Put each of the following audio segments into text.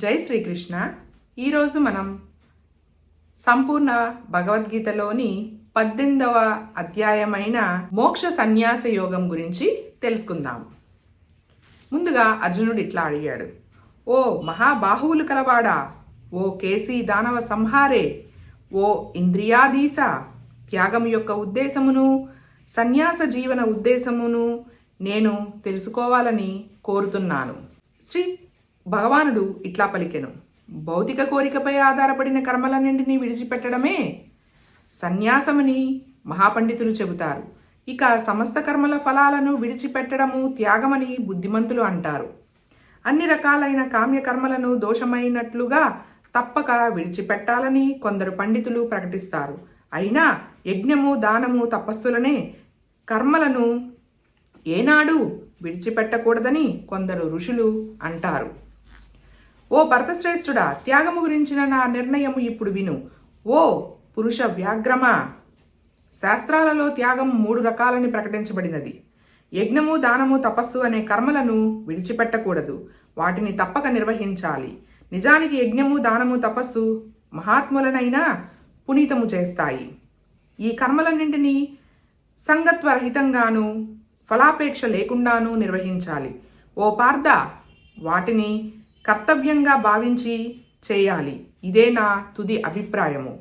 జై శ్రీకృష్ణ. ఈరోజు మనం సంపూర్ణ భగవద్గీతలోని పద్దెనిమిదవ అధ్యాయమైన మోక్ష సన్యాస యోగం గురించి తెలుసుకుందాం. ముందుగా అర్జునుడు ఇట్లా అడిగాడు. ఓ మహాబాహువులు కలవాడా? ఓ కేసీ దానవ సంహారే? ఓ ఇంద్రియాధీశ? త్యాగం యొక్క ఉద్దేశమును? సన్యాస జీవన ఉద్దేశమును నేను తెలుసుకోవాలని కోరుతున్నాను. శ్రీ భగవానుడు ఇట్లా పలికెను. భౌతిక కోరికపై ఆధారపడిన కర్మలన్నింటినీ విడిచిపెట్టడమే సన్యాసమని మహాపండితులు చెబుతారు. ఇక సమస్త కర్మల ఫలాలను విడిచిపెట్టడము త్యాగమని బుద్ధిమంతులు అంటారు. అన్ని రకాలైన కామ్యకర్మలను దోషమైనట్లుగా తప్పక విడిచిపెట్టాలని కొందరు పండితులు ప్రకటిస్తారు. అయినా యజ్ఞము దానము తపస్సులనే కర్మలను ఏనాడు విడిచిపెట్టకూడదని కొందరు ఋషులు అంటారు. ఓ భరతశ్రేష్ఠుడా త్యాగము గురించిన నా నిర్ణయము ఇప్పుడు విను. ఓ పురుష వ్యాగ్రమ శాస్త్రాలలో త్యాగం మూడు రకాలని ప్రకటించబడినది. యజ్ఞము దానము తపస్సు అనే కర్మలను విడిచిపెట్టకూడదు. వాటిని తప్పక నిర్వహించాలి. నిజానికి యజ్ఞము దానము తపస్సు మహాత్ములనైనా పునీతము చేస్తాయి. ఈ కర్మలన్నింటినీ సంగత్వరహితంగాను ఫలాపేక్ష లేకుండాను నిర్వహించాలి. ఓ పార్థ వాటిని కర్తవ్యంగా భావించి చేయాలి. ఇదే నా తుది అభిప్రాయము.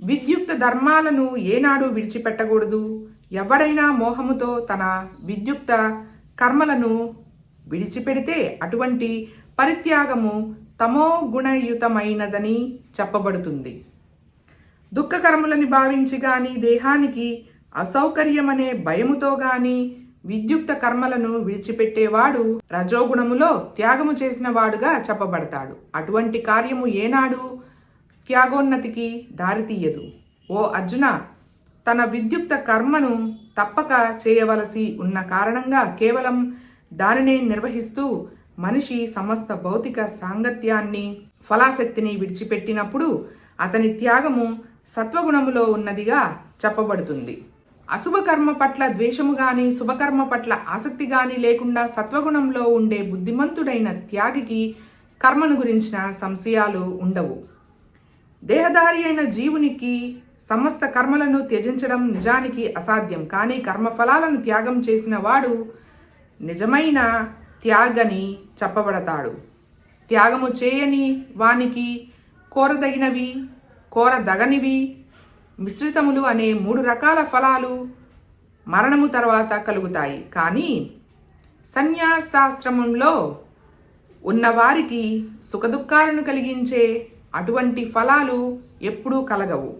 విద్యుక్త ధర్మాలను ఏనాడు విడిచిపెట్టకూడదు. ఎవడైనా మోహముతో తన విద్యుక్త కర్మలను విడిచిపెడితే అటువంటి పరిత్యాగము తమో గుణయుతమైనదని చెప్పబడుతుంది. దుఃఖకర్ములని భావించి గాని దేహానికి అసౌకర్యమనే భయముతో గాని విద్యుక్త కర్మలను విడిచిపెట్టేవాడు రజోగుణములో త్యాగము చేసిన వాడుగా చెప్పబడతాడు. అటువంటి కార్యము ఏనాడు త్యాగోన్నతికి దారితీయదు ఓ అర్జున తన విద్యుక్త కర్మను తప్పక చేయవలసి ఉన్న కారణంగా కేవలం దానినే నిర్వహిస్తూ మనిషి సమస్త భౌతిక సాంగత్యాన్ని ఫలాశక్తిని విడిచిపెట్టినప్పుడు అతని త్యాగము సత్వగుణములో ఉన్నదిగా చెప్పబడుతుంది. అశుభకర్మ పట్ల ద్వేషము గాని శుభకర్మ పట్ల ఆసక్తి గాని లేకుండా సత్వగుణంలో ఉండే బుద్ధిమంతుడైన త్యాగికి కర్మను గురించిన సంశయాలు ఉండవు. దేహదారి అయిన జీవునికి సమస్త కర్మలను త్యజించడం నిజానికి అసాధ్యం. కానీ కర్మఫలాలను త్యాగం చేసిన వాడు నిజమైన త్యాగని చెప్పబడతాడు. త్యాగము చేయని వానికి కోరదగినవి కోరదగనివి మిశ్రితములు అనే మూడు రకాల ఫలాలు మరణము తర్వాత కలుగుతాయి. కానీ సన్యాసాశ్రమంలో ఉన్నవారికి సుఖదుఖాలను కలిగించే అటువంటి ఫలాలు ఎప్పుడూ కలగవు.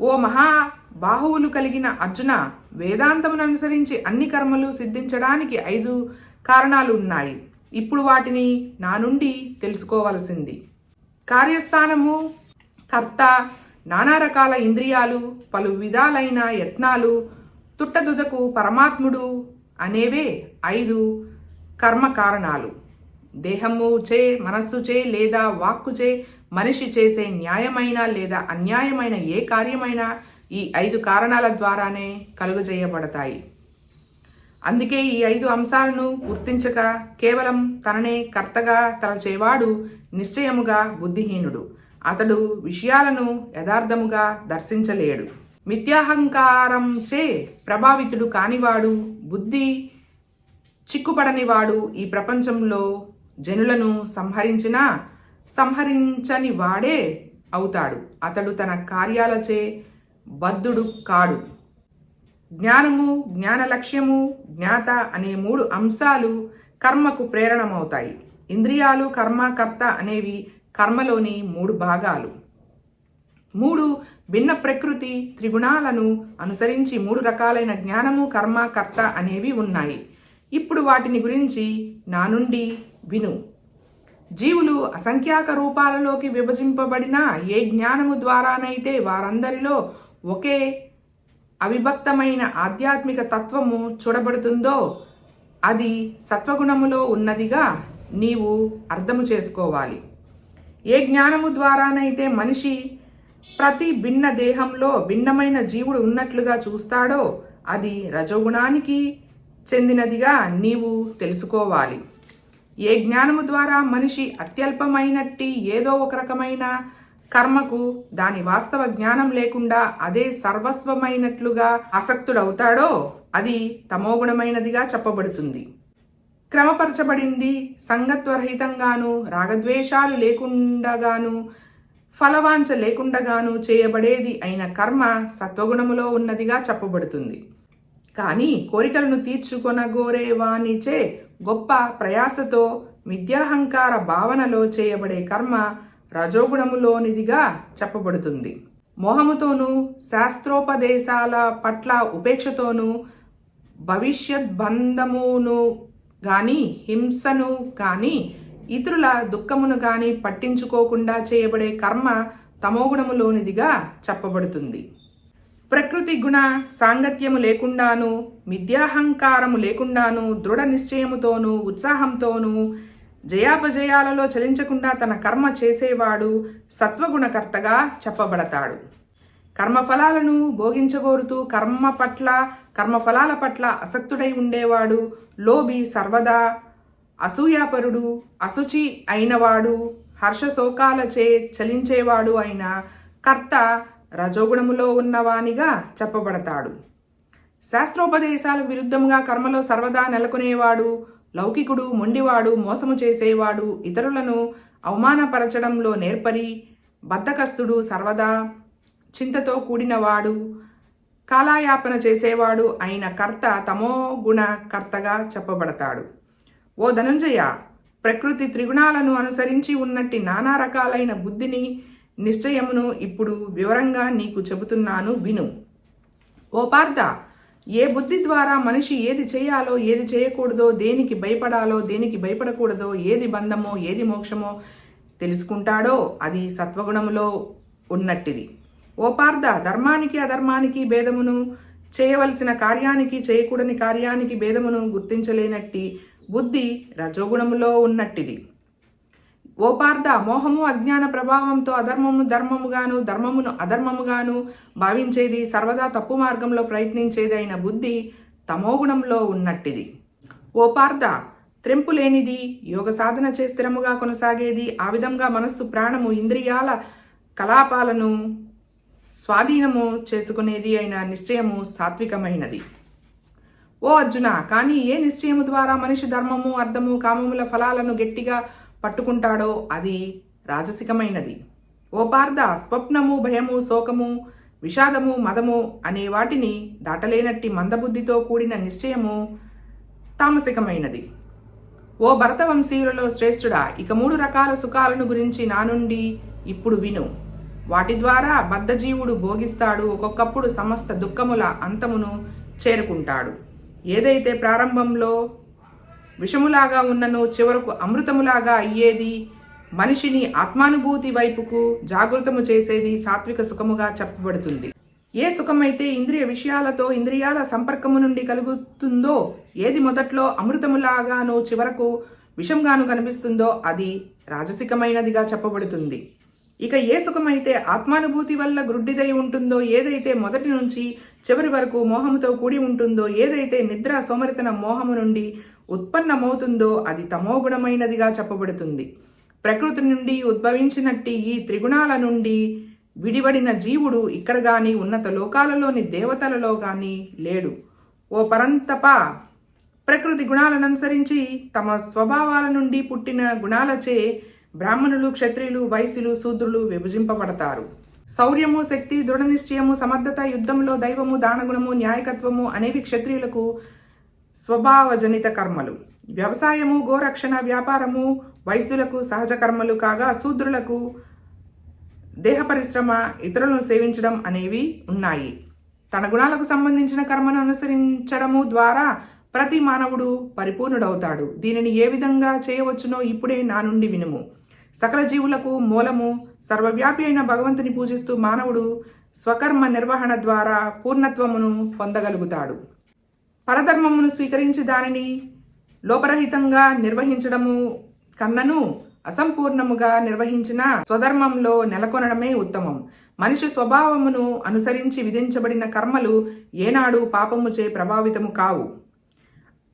ఓ మహా బాహువులు కలిగిన అర్జున వేదాంతమును అనుసరించి అన్ని కర్మలు సిద్ధించడానికి ఐదు కారణాలు ఉన్నాయి. ఇప్పుడు వాటిని నా నుండి తెలుసుకోవలసింది. కార్యస్థానము కర్త నానా రకాల ఇంద్రియాలు పలు విధాలైన యత్నాలు తుట్టదుదకు పరమాత్ముడు అనేవే ఐదు కర్మ కారణాలు. దేహము చే మనస్సు చే లేదా వాక్కు చే మనిషి చేసే న్యాయమైన లేదా అన్యాయమైన ఏ కార్యమైనా ఈ ఐదు కారణాల ద్వారానే కలుగజేయబడతాయి. అందుకే ఈ ఐదు అంశాలను గుర్తించక కేవలం తననే కర్తగా తలచేవాడు నిశ్చయముగా బుద్ధిహీనుడు. అతడు విషయాలను యథార్థముగా దర్శించలేడు. మిథ్యాహంకారంచే ప్రభావితుడు కానివాడు బుద్ధి చిక్కుపడనివాడు ఈ ప్రపంచంలో జనులను సంహరించిన సంహరించని వాడే అవుతాడు. అతడు తన కార్యాలచే బద్ధుడు కాడు. జ్ఞానము జ్ఞాన లక్ష్యము జ్ఞాత అనే మూడు అంశాలు కర్మకు ప్రేరణమవుతాయి. ఇంద్రియాలు కర్మ కర్త అనేవి కర్మలోని మూడు భాగాలు. మూడు భిన్న ప్రకృతి త్రిగుణాలను అనుసరించి మూడు రకాలైన జ్ఞానము కర్మ కర్త అనేవి ఉన్నాయి. ఇప్పుడు వాటిని గురించి నా నుండి విను. జీవులు అసంఖ్యాక రూపాలలోకి విభజింపబడిన ఏ జ్ఞానము ద్వారానైతే వారందరిలో ఒకే అవిభక్తమైన ఆధ్యాత్మిక తత్వము చూడబడుతుందో అది సత్వగుణములో ఉన్నదిగా నీవు అర్థము చేసుకోవాలి. ఏ జ్ఞానము ద్వారానైతే మనిషి ప్రతి భిన్న దేహంలో భిన్నమైన జీవుడు ఉన్నట్లుగా చూస్తాడో అది రజోగుణానికి చెందినదిగా నీవు తెలుసుకోవాలి. ఏ జ్ఞానము ద్వారా మనిషి అత్యల్పమైనట్టి ఏదో ఒక రకమైన కర్మకు దాని వాస్తవ జ్ఞానం లేకుండా అదే సర్వస్వమైనట్లుగా ఆసక్తుడవుతాడో అది తమోగుణమైనదిగా చెప్పబడుతుంది. క్రమపరచబడింది. సంగత్వరహితంగాను రాగద్వేషాలు లేకుండగాను ఫలవాంచ లేకుండగాను చేయబడేది అయిన కర్మ సత్వగుణములో ఉన్నదిగా చెప్పబడుతుంది. కానీ కోరికలను తీర్చుకొనగోరే వానిచే గొప్ప ప్రయాసతో విద్యాహంకార భావనలో చేయబడే కర్మ రజోగుణములోనిదిగా చెప్పబడుతుంది. మోహముతోనూ శాస్త్రోపదేశాల పట్ల ఉపేక్షతోనూ భవిష్యత్ బంధమును కానీ హింసను కానీ ఇతరుల దుఃఖమును గాని పట్టించుకోకుండా చేయబడే కర్మ తమోగుణములోనిదిగా చెప్పబడుతుంది. ప్రకృతి గుణ సాంగత్యము లేకుండాను మిథ్యాహంకారము లేకుండాను దృఢ నిశ్చయముతోనూ ఉత్సాహంతోనూ జయాపజయాలలో చలించకుండా తన కర్మ చేసేవాడు సత్వగుణకర్తగా చెప్పబడతాడు. కర్మఫలాలను భోగించగోరుతూ కర్మ పట్ల కర్మఫలాల పట్ల అసక్తుడై ఉండేవాడు. లోబి సర్వదా అసూయాపరుడు అశుచి అయినవాడు. హర్షశోకాలచే చలించేవాడు అయిన కర్త రజోగుణములో ఉన్నవానిగా చెప్పబడతాడు. శాస్త్రోపదేశాలకు విరుద్ధంగా కర్మలో సర్వదా నెలకొనేవాడు. లౌకికుడు మొండివాడు మోసము చేసేవాడు. ఇతరులను అవమానపరచడంలో నేర్పరి బద్దకస్తుడు సర్వదా చింతతో కూడినవాడు. కాలాయాపన చేసేవాడు అయిన కర్త తమో గుణ కర్తగా చెప్పబడతాడు. ఓ ధనుంజయ ప్రకృతి త్రిగుణాలను అనుసరించి ఉన్నట్టి నానా రకాలైన బుద్ధిని నిశ్చయమును ఇప్పుడు వివరంగా నీకు చెబుతున్నాను విను. ఓ పార్థ ఏ బుద్ధి ద్వారా మనిషి ఏది చేయాలో ఏది చేయకూడదో దేనికి భయపడాలో దేనికి భయపడకూడదో ఏది బంధమో ఏది మోక్షమో తెలుసుకుంటాడో అది సత్వగుణములో ఉన్నట్టిది. ఓపార్ధ ధర్మానికి అధర్మానికి భేదమును చేయవలసిన కార్యానికి చేయకూడని కార్యానికి భేదమును గుర్తించలేనట్టి బుద్ధి రజోగుణములో ఉన్నట్టిది. ఓపార్థ మోహము అజ్ఞాన ప్రభావంతో అధర్మము ధర్మముగాను ధర్మమును అధర్మముగాను భావించేది సర్వదా తప్పు మార్గంలో ప్రయత్నించేదైన బుద్ధి తమోగుణంలో ఉన్నట్టిది. ఓ పార్థ త్రెంపు లేనిది యోగ సాధన చే స్థిరముగా కొనసాగేది ఆ విధంగా మనస్సు ప్రాణము ఇంద్రియాల కలాపాలను స్వాధీనము చేసుకునేది అయిన నిశ్చయము సాత్వికమైనది. ఓ అర్జున కానీ ఏ నిశ్చయము ద్వారా మనిషి ధర్మము అర్థము కామముల ఫలాలను గట్టిగా పట్టుకుంటాడో అది రాజసికమైనది. ఓ పార్థ స్వప్నము భయము శోకము విషాదము మదము అనే వాటిని దాటలేనట్టి మందబుద్ధితో కూడిన నిశ్చయము తామసికమైనది. ఓ భరతవంశీయులలో శ్రేష్ఠుడా ఇక మూడు రకాల సుఖాలను గురించి నా నుండి ఇప్పుడు విను. వాటి ద్వారా బద్ధజీవుడు భోగిస్తాడు ఒక్కొక్కప్పుడు సమస్త దుఃఖముల అంతమును చేరుకుంటాడు. ఏదైతే ప్రారంభంలో విషములాగా ఉన్ననో చివరకు అమృతములాగా అయ్యేది మనిషిని ఆత్మానుభూతి వైపుకు జాగృతము చేసేది సాత్విక సుఖముగా చెప్పబడుతుంది. ఏ సుఖమైతే ఇంద్రియ విషయాలతో ఇంద్రియాల సంపర్కము నుండి కలుగుతుందో ఏది మొదట్లో అమృతములాగాను చివరకు విషంగాను కనిపిస్తుందో అది రాజసికమైనదిగా చెప్పబడుతుంది. ఇక ఏ సుఖమైతే ఆత్మానుభూతి వల్ల గ్రుడ్డిదై ఉంటుందో ఏదైతే మొదటి నుంచి చివరి వరకు మోహముతో కూడి ఉంటుందో ఏదైతే నిద్ర సోమరితన మోహము నుండి ఉత్పన్నమవుతుందో అది తమోగుణమైనదిగా చెప్పబడుతుంది. ప్రకృతి నుండి ఉద్భవించినట్టి ఈ త్రిగుణాల నుండి విడివడిన జీవుడు ఇక్కడ గాని ఉన్నత లోకాలలోని దేవతలలో గాని లేడు. ఓ పరంతప ప్రకృతి గుణాలను అనుసరించి తమ స్వభావాల నుండి పుట్టిన గుణాలచే బ్రాహ్మణులు క్షత్రియులు వైశ్యులు శూద్రులు విభజింపబడతారు. శౌర్యము శక్తి దృఢ నిశ్చయము సమర్థత యుద్ధంలో దైవము దానగుణము న్యాయకత్వము అనేవి క్షత్రియులకు స్వభావజనిత కర్మలు. వ్యవసాయము గోరక్షణ వ్యాపారము వైశ్యులకు సహజ కర్మలు కాగా శూద్రులకు దేహ పరిశ్రమ ఇతరులను సేవించడం అనేవి ఉన్నాయి. తన గుణాలకు సంబంధించిన కర్మను అనుసరించడము ద్వారా ప్రతి మానవుడు పరిపూర్ణుడవుతాడు. దీనిని ఏ విధంగా చేయవచ్చునో ఇప్పుడే నా నుండి వినుము. సకల జీవులకు మూలము సర్వవ్యాపి అయిన భగవంతుని పూజిస్తూ మానవుడు స్వకర్మ నిర్వహణ ద్వారా పూర్ణత్వమును పొందగలుగుతాడు. పరధర్మమును స్వీకరించి దానిని లోపరహితంగా నిర్వహించడము కన్నను అసంపూర్ణముగా నిర్వహించిన స్వధర్మంలో నెలకొనడమే ఉత్తమం. మనిషి స్వభావమును అనుసరించి విధించబడిన కర్మలు ఏనాడు పాపముచే ప్రభావితము కావు.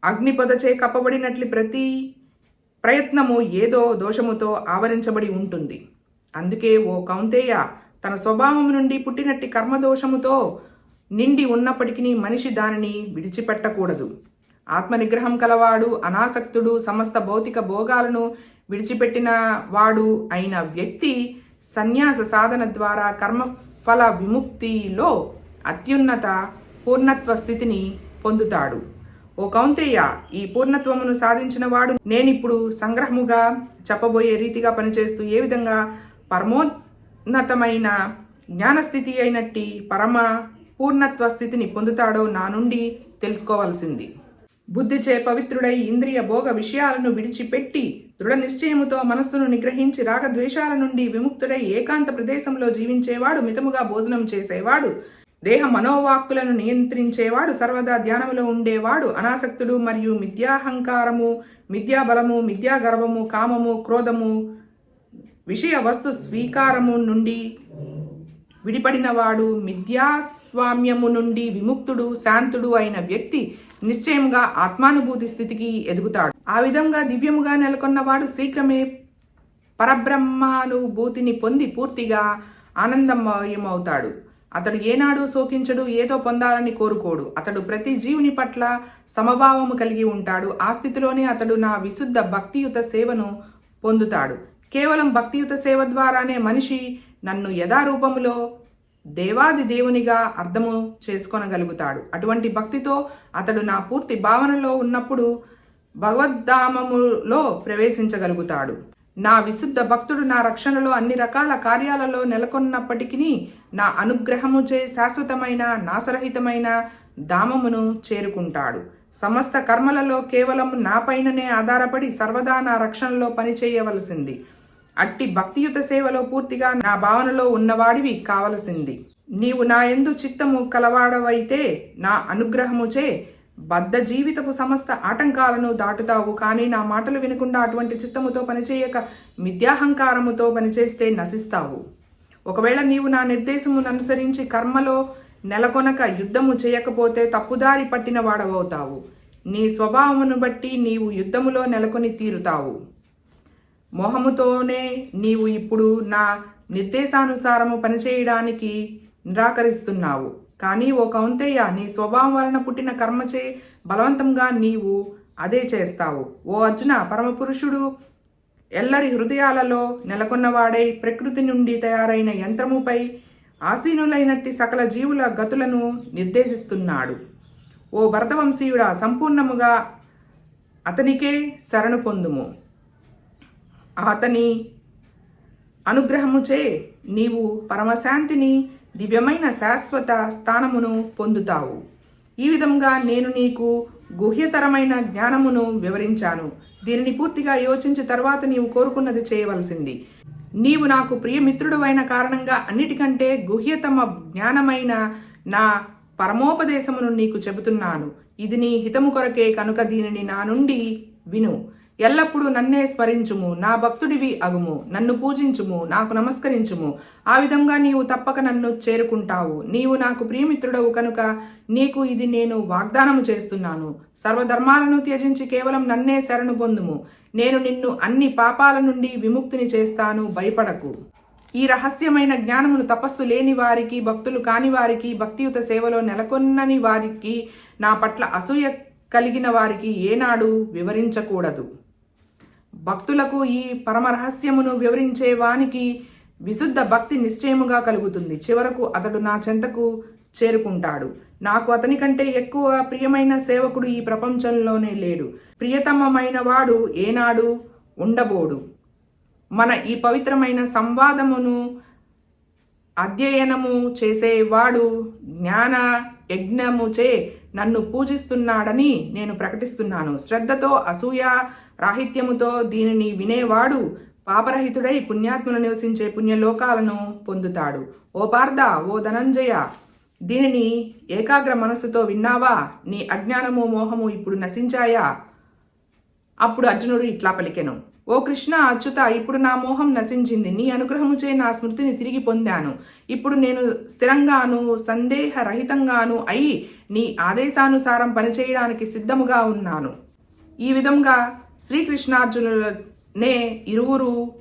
అగ్నిపొదచే కప్పబడినట్లు ప్రతి ప్రయత్నము ఏదో దోషముతో ఆవరించబడి ఉంటుంది. అందుకే ఓ కౌంతేయ తన స్వభావం నుండి పుట్టినట్టి కర్మదోషముతో నిండి ఉన్నప్పటికీ మనిషి దానిని విడిచిపెట్టకూడదు. ఆత్మనిగ్రహం కలవాడు అనాసక్తుడు సమస్త భౌతిక భోగాలను విడిచిపెట్టిన వాడు అయిన వ్యక్తి సన్యాస సాధన ద్వారా కర్మఫల విముక్తిలో అత్యున్నత పూర్ణత్వ స్థితిని పొందుతాడు. ఓ కౌంతేయ ఈ పూర్ణత్వమును సాధించిన వాడు నేనిప్పుడు సంగ్రహముగా చెప్పబోయే రీతిగా పనిచేస్తూ ఏ విధంగా పరమోన్నతమైన జ్ఞానస్థితి అయినట్టి పరమ పూర్ణత్వ స్థితిని పొందుతాడో నా నుండి తెలుసుకోవలసింది. బుద్ధిచే పవిత్రుడై ఇంద్రియ భోగ విషయాలను విడిచిపెట్టి దృఢ నిశ్చయముతో మనస్సును నిగ్రహించి రాగద్వేషాల నుండి విముక్తుడై ఏకాంత ప్రదేశంలో జీవించేవాడు మితముగా భోజనం చేసేవాడు. దేహ మనోవాక్కులను నియంత్రించేవాడు సర్వదా ధ్యానంలో ఉండేవాడు. అనాసక్తుడు మరియు మిథ్యాహంకారము మిథ్యాబలము మిథ్యాగర్వము కామము క్రోధము విషయ వస్తు స్వీకారము నుండి విడిపడినవాడు మిథ్యాస్వామ్యము నుండి విముక్తుడు శాంతుడు అయిన వ్యక్తి నిశ్చయంగా ఆత్మానుభూతి స్థితికి ఎదుగుతాడు. ఆ విధంగా దివ్యముగా నెలకొన్నవాడు శీఘ్రమే పరబ్రహ్మానుభూతిని పొంది పూర్తిగా ఆనందమయమవుతాడు. అతడు ఏనాడు శోకించడు ఏదో పొందాలని కోరుకోడు. అతడు ప్రతి జీవుని పట్ల సమభావము కలిగి ఉంటాడు. ఆ స్థితిలోనే అతడు నా విశుద్ధ భక్తియుత సేవను పొందుతాడు. కేవలం భక్తియుత సేవ ద్వారానే మనిషి నన్ను యథారూపములో దేవాది దేవునిగా అర్థము చేసుకొనగలుగుతాడు. అటువంటి భక్తితో అతడు నా పూర్తి భావనలో ఉన్నప్పుడు భగవద్ధామములో ప్రవేశించగలుగుతాడు. నా విశుద్ధ భక్తుడు నా రక్షణలో అన్ని రకాల కార్యాలలో నెలకొన్నప్పటికీ నా అనుగ్రహముచే శాశ్వతమైన నాశరహితమైన దామమును చేరుకుంటాడు. సమస్త కర్మలలో కేవలం నాపైననే ఆధారపడి సర్వదా నా రక్షణలో పనిచేయవలసింది. అట్టి భక్తియుత సేవలో పూర్తిగా నా భావనలో ఉన్నవాడివి కావలసింది. నీవు నా ఎందు చిత్తము కలవాడవైతే నా అనుగ్రహముచే బద్ధ జీవితపు సమస్త ఆటంకాలను దాటుతావు. కానీ నా మాటలు వినకుండా అటువంటి చిత్తముతో పనిచేయక మిథ్యాహంకారముతో పనిచేస్తే నశిస్తావు. ఒకవేళ నీవు నా నిర్దేశమును అనుసరించి కర్మలో నెలకొనక యుద్ధము చేయకపోతే తప్పుదారి పట్టిన వాడవవుతావు. నీ స్వభావమును బట్టి నీవు యుద్ధములో నెలకొని తీరుతావు. మోహముతోనే నీవు ఇప్పుడు నా నిర్దేశానుసారము పనిచేయడానికి నిరాకరిస్తున్నావు. కానీ ఓ కౌంతేయ నీ స్వభావం వలన పుట్టిన కర్మచే బలవంతంగా నీవు అదే చేస్తావు. ఓ అర్జున పరమపురుషుడు ఎల్లరి హృదయాలలో నెలకొన్నవాడై ప్రకృతి నుండి తయారైన యంత్రముపై ఆసీనులైనట్టి సకల జీవుల గతులను నిర్దేశిస్తున్నాడు. ఓ భరతవంశీయుడా సంపూర్ణముగా అతనికే శరణు పొందుము. అతని అనుగ్రహముచే నీవు పరమశాంతిని దివ్యమైన శాశ్వత స్థానమును పొందుతావు. ఈ విధంగా నేను నీకు గుహ్యతరమైన జ్ఞానమును వివరించాను. దీనిని పూర్తిగా యోచించి తర్వాత నీవు కోరుకున్నది చేయవలసింది. నీవు నాకు ప్రియమిత్రుడు అయిన కారణంగా అన్నిటికంటే గుహ్యతమ జ్ఞానమైన నా పరమోపదేశమును నీకు చెబుతున్నాను. ఇది నీ హితము కొరకే కనుక దీనిని నా నుండి విను. ఎల్లప్పుడూ నన్నే స్మరించుము నా భక్తుడివి అగుము నన్ను పూజించుము నాకు నమస్కరించుము. ఆ విధంగా నీవు తప్పక నన్ను చేరుకుంటావు. నీవు నాకు ప్రియమిత్రుడవు కనుక నీకు ఇది నేను వాగ్దానము చేస్తున్నాను. సర్వధర్మాలను త్యజించి కేవలం నన్నే శరణు పొందుము. నేను నిన్ను అన్ని పాపాల నుండి విముక్తిని చేస్తాను భయపడకు. ఈ రహస్యమైన జ్ఞానమును తపస్సు లేని వారికి భక్తులు కాని వారికి భక్తియుత సేవలో నెలకొన్నని వారికి నా పట్ల అసూయ కలిగిన వారికి ఏనాడు వివరించకూడదు. భక్తులకు ఈ పరమరహస్యమును వివరించే వానికి విశుద్ధ భక్తి నిశ్చయముగా కలుగుతుంది. చివరకు అతడు నా చెంతకు చేరుకుంటాడు. నాకు అతని కంటే ఎక్కువ ప్రియమైన సేవకుడు ఈ ప్రపంచంలోనే లేడు. ప్రియతమమైన వాడు ఏనాడు ఉండబోడు. మన ఈ పవిత్రమైన సంవాదమును అధ్యయనము చేసేవాడు జ్ఞాన యజ్ఞముచే నన్ను పూజిస్తున్నాడని నేను ప్రకటిస్తున్నాను. శ్రద్ధతో అసూయ రాహిత్యముతో దీనిని వినేవాడు పాపరహితుడై పుణ్యాత్మను నివసించే పుణ్యలోకాలను పొందుతాడు. ఓ పార్థ ఓ ధనంజయ దీనిని ఏకాగ్ర మనస్సుతో విన్నావా? నీ అజ్ఞానము మోహము ఇప్పుడు నశించాయా? అప్పుడు అర్జునుడు ఇట్లా పలికెను. ఓ కృష్ణ అచ్యుత ఇప్పుడు నా మోహం నశించింది. నీ అనుగ్రహముచే నా స్మృతిని తిరిగి పొందాను. ఇప్పుడు నేను స్థిరంగాను సందేహరహితంగాను అయి నీ ఆదేశానుసారం పనిచేయడానికి సిద్ధముగా ఉన్నాను. ఈ విధంగా శ్రీకృష్ణార్జునులనే ఇరువురు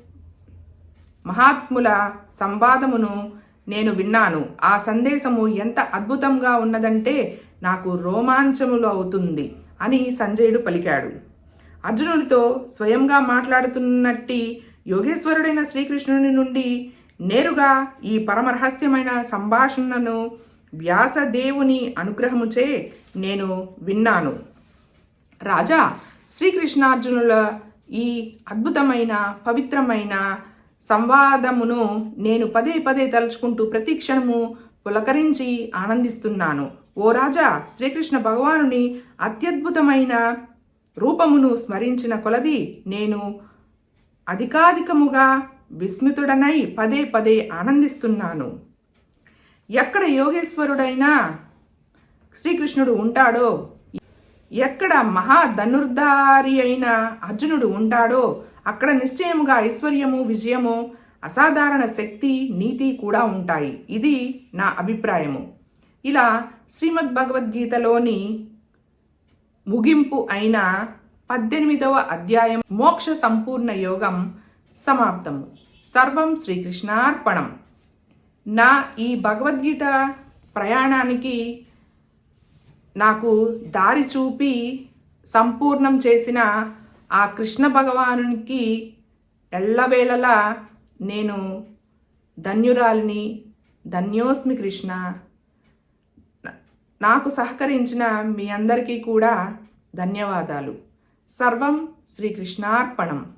మహాత్ముల సంవాదమును నేను విన్నాను. ఆ సందేశము ఎంత అద్భుతంగా ఉన్నదంటే నాకు రోమాంచములు అవుతుంది అని సంజయుడు పలికాడు. అర్జునుడితో స్వయంగా మాట్లాడుతున్నట్టి యోగేశ్వరుడైన శ్రీకృష్ణుని నుండి నేరుగా ఈ పరమరహస్యమైన సంభాషణను వ్యాసదేవుని అనుగ్రహముచే నేను విన్నాను. రాజా శ్రీకృష్ణార్జునుల ఈ అద్భుతమైన పవిత్రమైన సంవాదమును నేను పదే పదే తలుచుకుంటూ ప్రతి క్షణము పులకరించి ఆనందిస్తున్నాను. ఓ రాజా శ్రీకృష్ణ భగవానుని అత్యద్భుతమైన రూపమును స్మరించిన కొలది నేను అధికాధికముగా విస్మితుడనై పదే పదే ఆనందిస్తున్నాను. ఎక్కడ యోగేశ్వరుడైనా శ్రీకృష్ణుడు ఉంటాడో ఎక్కడ మహా ధనుర్ధారి అయిన అర్జునుడు ఉంటాడో అక్కడ నిశ్చయముగా ఐశ్వర్యము విజయము అసాధారణ శక్తి నీతి కూడా ఉంటాయి. ఇది నా అభిప్రాయము. ఇలా శ్రీమద్ భగవద్గీతలోని ముగింపు అయిన పద్దెనిమిదవ అధ్యాయం మోక్ష సంపూర్ణ యోగం సమాప్తము. సర్వం శ్రీకృష్ణార్పణం. నా ఈ భగవద్గీత ప్రయాణానికి నాకు దారి చూపి సంపూర్ణం చేసిన ఆ కృష్ణ భగవానునికి ఎల్లవేళలా నేను ధన్యురాలిని ధన్యోస్మి కృష్ణ. నాకు సహకరించిన మీ అందరికీ కూడా ధన్యవాదాలు. సర్వం శ్రీకృష్ణార్పణం